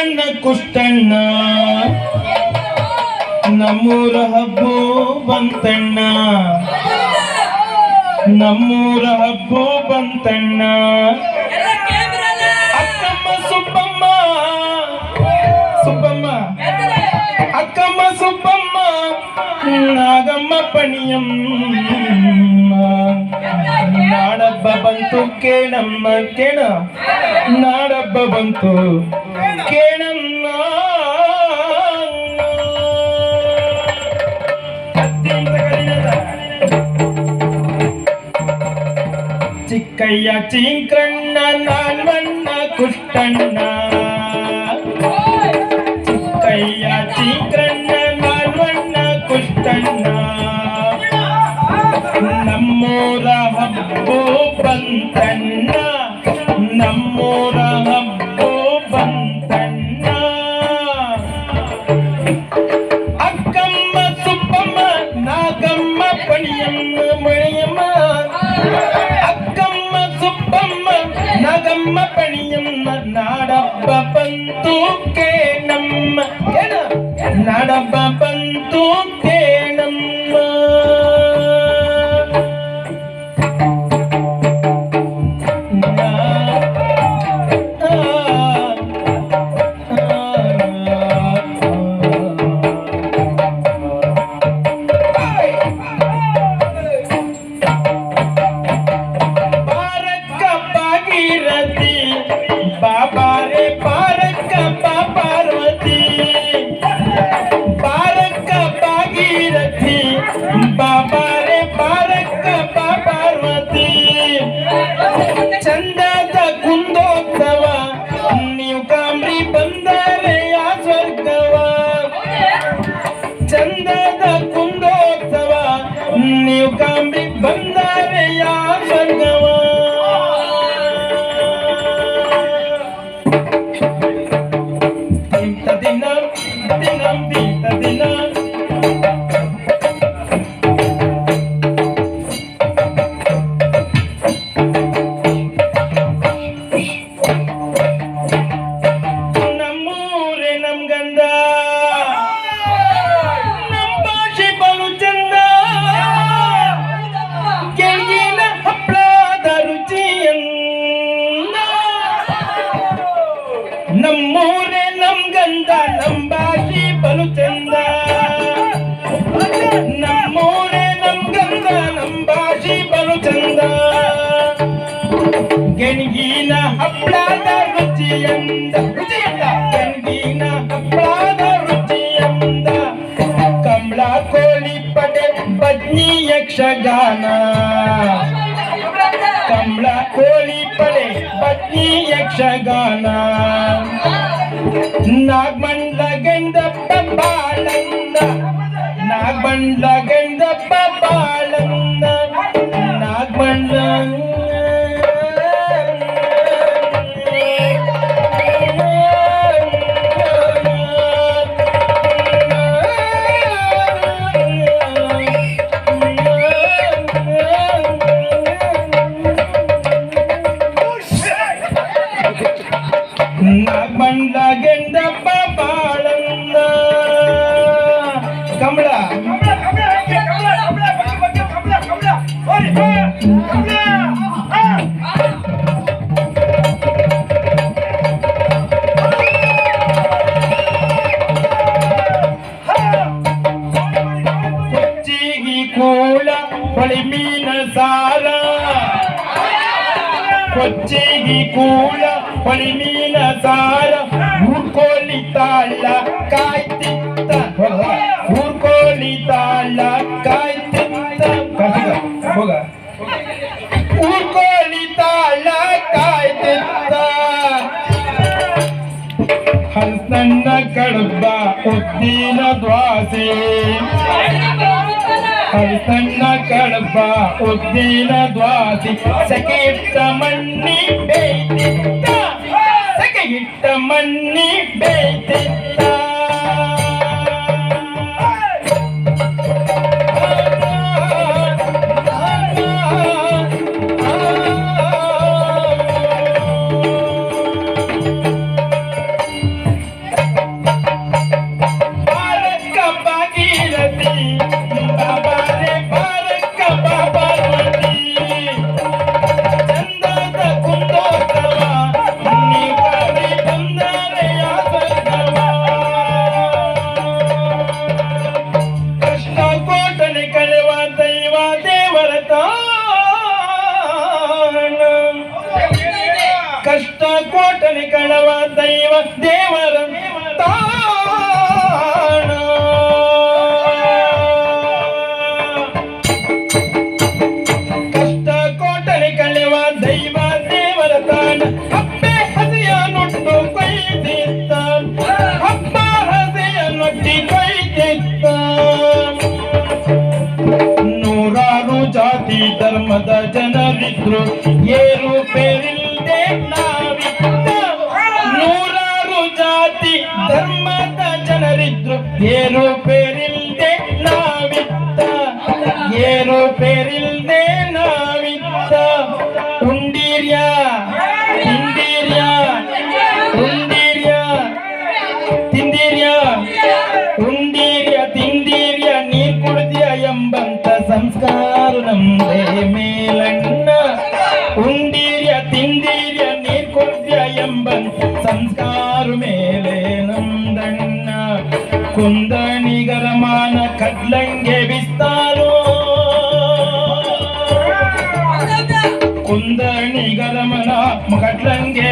ನಾಗಮ್ಮಣ್ಣ ಕುಷ್ಟಣ್ಣ. ನಮ್ಮೂರ ಹಬ್ಬೋ ಬಂತಣ್ಣ. ನಮ್ಮೂರ ಹಬ್ಬೋ ಬಂತಣ್ಣ. ಅಕ್ಕಮ್ಮ ಸುಬ್ಬಮ್ಮ. ಸುಬ್ಬಮ್ಮ. ಅಕ್ಕಮ್ಮ ಸುಬ್ಬಮ್ಮ. ನಾಗಮ್ಮ ಪಣಿಯಮ್ಮ. ನಾಡಬ್ಬ ಬಂತು ಕೇಳಮ್ಮ ಕೇಳ. ನಾಡಬ್ಬ ಬಂತು నాకేనన్నా చిక్కయ్య చీంకన్న నాన్వన్న కుష్టన్న. చిక్కయ్య చీంకన్న నాన్వన్న కుష్టన్న. నమ్మోర హబ్బో పంతన్నా. ನಾಗಮ್ಮ ಪಣಿಯಮ್ಮ ನಾಡಬ್ಬ ಬಂತು ಕೇಳಮ್ಮ ಕೇಳ ನಾಡಬ್ಬ ಬಂತು ಕೇಳಮ್ಮ ರುಚಿಯಂದ ರುಚಿಯಂದ. ಗೆಣಗಿನ ಹಪ್ಪಳದ ರುಚಿಯಂದ. ಕಮಲ ಕೋಳಿ ಪಡೆ ಬದ್ನಿ ಯಕ್ಷಗಾನ ಕಮಲ ಕೋಳಿ ಪಡೆ ಪತ್ನಿ ಯಕ್ಷಗಾನ ನಾಗಮಂಡ್ಲ ಗಂಡಪ್ಪ ಬಾಳಂದ ನಾಗಮಂಡ್ಲ ಗಂಡಪ್ಪ ಕಮಲ ಕೊಚ್ಚಿಗಿ ಕೂಳ ಹೊಳಿ ಮೀನ ಸಾರ ಕೊಚ್ಚಿಗಿ ಕೂಳ ಹೊಳಿ ಮೀನ ಸಾರ ಊರ್ಕೋಲಿ ತಾಳ ಕಾಯ್ತಿತ್ತ ಊರ್ಕೋಲಿ ತಾಳ ಕಾಯ್ತಿತ್ತ ಕಾಯ್ತಿದ್ದ, ಹೋಗ ಊರ್ಕೋಲಿ ತಾಳ ಕಾಯ್ತಿತ್ತ ಹಲ್ಸಣ್ಣ ಕಡಬ ಉದ್ದಿನ ದ್ವಾಸೆ ಹಲ್ಸಣ್ಣ ಕಡಬ ಉದ್ದಿನ ದ್ವಾಸಿ ಸೆಕೆಟ್ಟ ಮಣ್ಣಿ ಬೇಯ್ತಿತ್ತ ಸೆಕೆಗಿಟ್ಟ ಮಣ್ಣಿ ಬೇಯ್ತಿತ್ತ ಕೋಟನೆ ಕಳವ ದೈವ ದೇವರ ತಾ ಜನರಿದ್ರು ಏರು ಪೇರಿಲ್ದೆ ನಾವಿದ್ದ ಏರು ಪೇರಿಲ್ದೆ ನಾವಿದ್ದ ಉಂಡೀರ್ಯ ತಿಂದೀರ್ಯ ಉಂಡೀರ್ಯ ತಿಂದೀರ್ಯ ಉಂಡೀರ್ಯ ತಿಂದೀರ್ಯ ನೀರ್ ಕುಡ್ದಿಯ ಎಂಬಂತ ಸಂಸ್ಕಾರ ನಮ್ದೇ ಮೇಲಣ್ಣ ಉಂಡೀರ್ಯ ತಿಂದೀರ್ಯ ನೀರ್ ಕುಡ್ದಿಯ ಎಂಬಂತ ಸಂಸ್ಕಾರ ಕುಂದಣಿಗರಮಾನ ಕಡ್ಲಂಗೆ ಬಿಸ್ತಾರೋ ಕುಂದಣಿಗರಮನ ಕಡ್ಲಂಗೆ